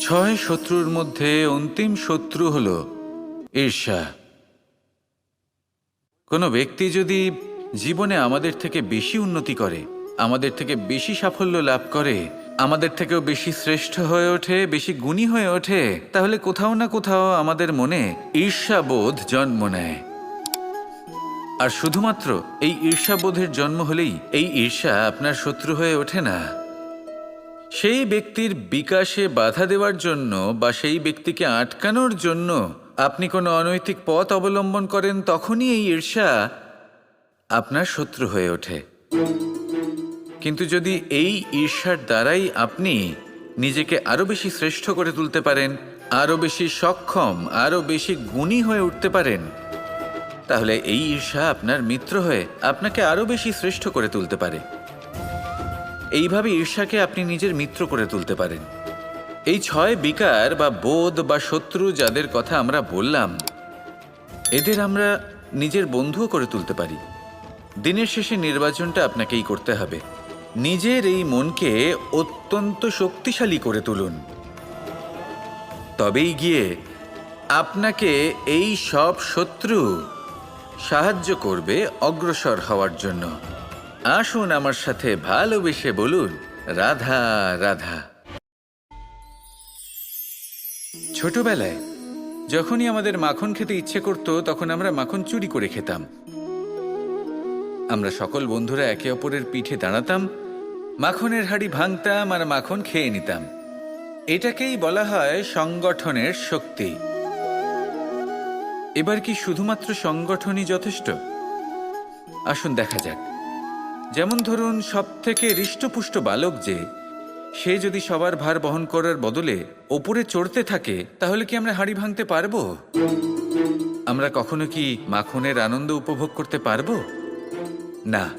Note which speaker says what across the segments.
Speaker 1: ছয় শত্রুর মধ্যে অন্তিম শত্রু হল ঈর্ষা। কোনো ব্যক্তি যদি জীবনে আমাদের থেকে বেশি উন্নতি করে, আমাদের থেকে বেশি সাফল্য লাভ করে, আমাদের থেকেও বেশি শ্রেষ্ঠ হয়ে ওঠে, বেশি গুণী হয়ে ওঠে, তাহলে কোথাও না কোথাও আমাদের মনে ঈর্ষাবোধ জন্ম নেয়। আর শুধুমাত্র এই ঈর্ষাবোধের জন্ম হলেই এই ঈর্ষা আপনার শত্রু হয়ে ওঠে না। সেই ব্যক্তির বিকাশে বাধা দেওয়ার জন্য বা সেই ব্যক্তিকে আটকানোর জন্য আপনি কোনো অনৈতিক পথ অবলম্বন করেন, তখনই এই ঈর্ষা আপনার শত্রু হয়ে ওঠে। কিন্তু যদি এই ঈর্ষার দ্বারাই আপনি নিজেকে আরও বেশি শ্রেষ্ঠ করে তুলতে পারেন আরও বেশি সক্ষম আরও বেশি গুণী হয়ে উঠতে পারেন, তাহলে এই ঈর্ষা আপনার মিত্র হয়ে আপনাকে আরও বেশি শ্রেষ্ঠ করে তুলতে পারে। এইভাবে ঈর্ষাকে আপনি নিজের মিত্র করে তুলতে পারেন। এই ছয় বিকার বা বোধ বা শত্রু যাদের কথা আমরা বললাম, এদের আমরা নিজের বন্ধুও করে তুলতে পারি। দিনের শেষে নির্বাচনটা আপনাকেই করতে হবে। নিজের এই মনকে অত্যন্ত শক্তিশালী করে তুলুন। তবেই গিয়ে আপনাকে এই সব শত্রু সাহায্য করবে অগ্রসর হওয়ার জন্য। আসুন আমার সাথে ভালোবেসে বলুন, রাধা রাধা। ছোটবেলায়, যখনই আমাদের মাখন খেতে ইচ্ছে করত, তখন আমরা মাখন চুরি করে খেতাম। আমরা সকল বন্ধুরা একে অপরের পিঠে দাঁড়াতাম, মাখনের হাড়ি ভাঙতাম আর মাখন খেয়ে নিতাম। এটাকেই বলা হয় সংগঠনের শক্তি। এবার কি শুধুমাত্র সংগঠনই যথেষ্ট? আসুন দেখা যাক। যেমন ধরুন সব থেকে হৃষ্টপুষ্ট বালক যে, সে যদি সবার ভার বহন করার বদলে ওপরে চড়তে থাকে, তাহলে কি আমরা হাড়ি ভাঙতে পারব? আমরা কখনো কি মাখনের আনন্দ উপভোগ করতে পারব? না।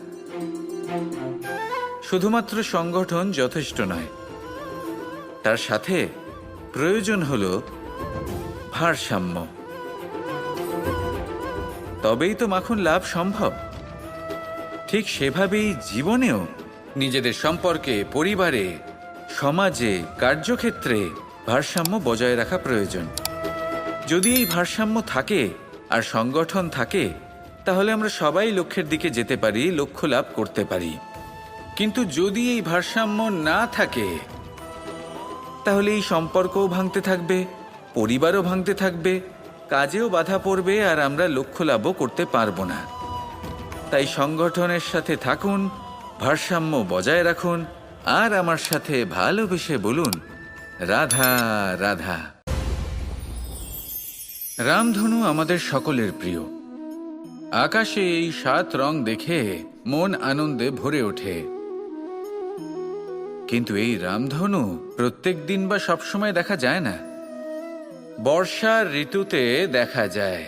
Speaker 1: শুধুমাত্র সংগঠন যথেষ্ট নয়। তার সাথে প্রয়োজন হল ভারসাম্য। তবেই তো মাখন লাভ সম্ভব। ঠিক সেভাবেই জীবনেও নিজেদের সম্পর্কে, পরিবারে, সমাজে, কার্যক্ষেত্রে ভারসাম্য বজায় রাখা প্রয়োজন। যদি এই ভারসাম্য থাকে আর সংগঠন থাকে, তাহলে আমরা সবাই লক্ষ্যের দিকে যেতে পারি, লক্ষ্য লাভ করতে পারি। কিন্তু যদি এই ভারসাম্য না থাকে, তাহলে এই সম্পর্কও ভাঙতে থাকবে, পরিবারও ভাঙতে থাকবে, কাজেও বাধা পড়বে আর আমরা লক্ষ্য লাভও করতে পারব না। তাই সংগঠনের সাথে থাকুন, ভারসাম্য বজায় রাখুন, আর আমার সাথে ভালোবেসে বলুন, রাধা রাধা। রামধনু আমাদের সকলের প্রিয়। আকাশে এই সাত রং দেখে মন আনন্দে ভরে ওঠে। কিন্তু এই রামধনু প্রত্যেক দিন বা সবসময় দেখা যায় না? বর্ষার ঋতুতে দেখা যায়।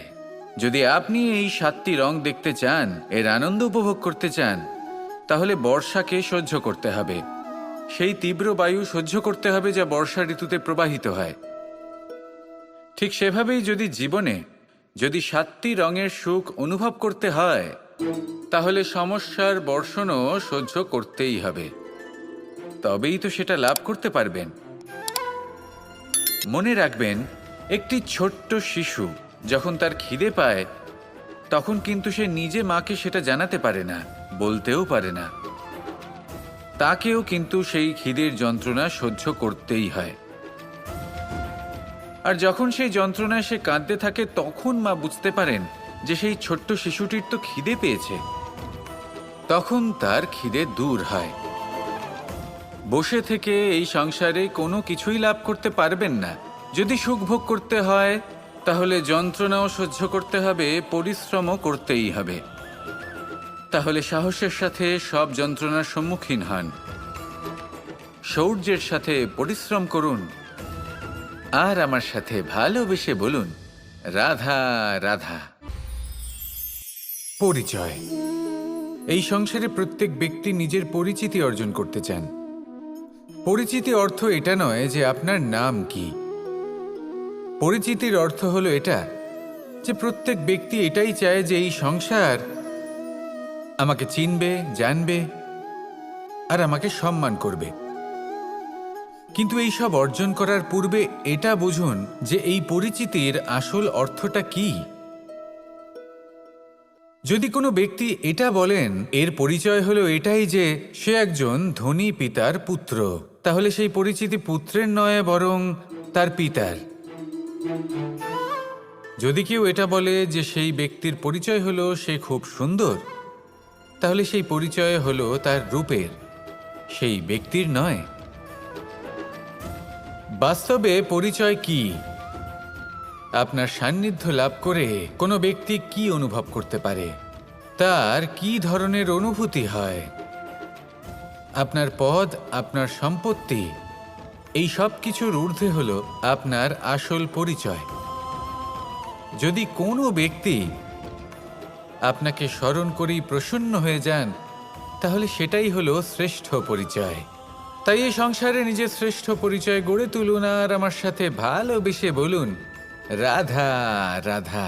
Speaker 1: যদি আপনি এই সাতটি রং দেখতে চান, এর আনন্দ উপভোগ করতে চান, তাহলে বর্ষাকে সহ্য করতে হবে। সেই তীব্র বায়ু সহ্য করতে হবে যা বর্ষা ঋতুতে প্রবাহিত হয়। ঠিক সেভাবেই যদি জীবনে যদি সাতটি রঙের সুখ অনুভব করতে হয়, তাহলে সমস্যার বর্ষণও সহ্য করতেই হবে। তবেই তো সেটা লাভ করতে পারবেন। মনে রাখবেন, একটি ছোট্ট শিশু যখন তার খিদে পায়, তখন কিন্তু সে নিজে মাকে সেটা জানাতে পারে না, বলতেও পারে না। তাকেও কিন্তু সেই খিদের যন্ত্রণা সহ্য করতেই হয়। আর যখন সেই যন্ত্রণায় সে কাঁদতে থাকে, তখন মা বুঝতে পারেন যে সেই ছোট্ট শিশুটির তো খিদে পেয়েছে। তখন তার খিদে দূর হয়। বসে থেকে এই সংসারে কোনো কিছুই লাভ করতে পারবেন না। যদি সুখ ভোগ করতে হয় তাহলে যন্ত্রণাও সহ্য করতে হবে, পরিশ্রমও করতেই হবে। তাহলে সাহসের সাথে সব যন্ত্রণার সম্মুখীন হন। শৌর্যের সাথে পরিশ্রম করুন। আর আমার সাথে ভালোবেসে বলুন, রাধা রাধা। পরিচয়। এই সংসারে প্রত্যেক ব্যক্তি নিজের পরিচিতি অর্জন করতে চান। পরিচিতি অর্থ এটা নয় যে আপনার নাম কি। পরিচিতির অর্থ হলো এটা, যে প্রত্যেক ব্যক্তি এটাই চায় যে এই সংসার আমাকে চিনবে, জানবে আর আমাকে সম্মান করবে। কিন্তু এই সব অর্জন করার পূর্বে এটা বুঝুন যে এই পরিচিতির আসল অর্থটা কি। যদি কোনো ব্যক্তি এটা বলেন, এর পরিচয় হলো এটাই যে সে একজন ধনী পিতার পুত্র। তাহলে সেই পরিচিতি পুত্রের নয়, বরং তার পিতার। যদি কেউ এটা বলে যে সেই ব্যক্তির পরিচয় হলো সে খুব সুন্দর, তাহলে সেই পরিচয় হলো তার রূপের, সেই ব্যক্তির নয়। বাস্তবে পরিচয় কি? আপনার সান্নিধ্য লাভ করে কোনো ব্যক্তি কি অনুভব করতে পারে? তার কি ধরনের অনুভূতি হয়? আপনার পদ আপনার সম্পত্তি এই সব কিছুর ঊর্ধ্বে হল আপনার আসল পরিচয়। যদি কোনো ব্যক্তি আপনাকে স্মরণ করেই প্রসন্ন হয়ে যান, তাহলে সেটাই হলো শ্রেষ্ঠ পরিচয়। তাই এই সংসারে নিজের শ্রেষ্ঠ পরিচয় গড়ে তুলুন আর আমার সাথে ভালোবেসে বলুন, রাধা রাধা।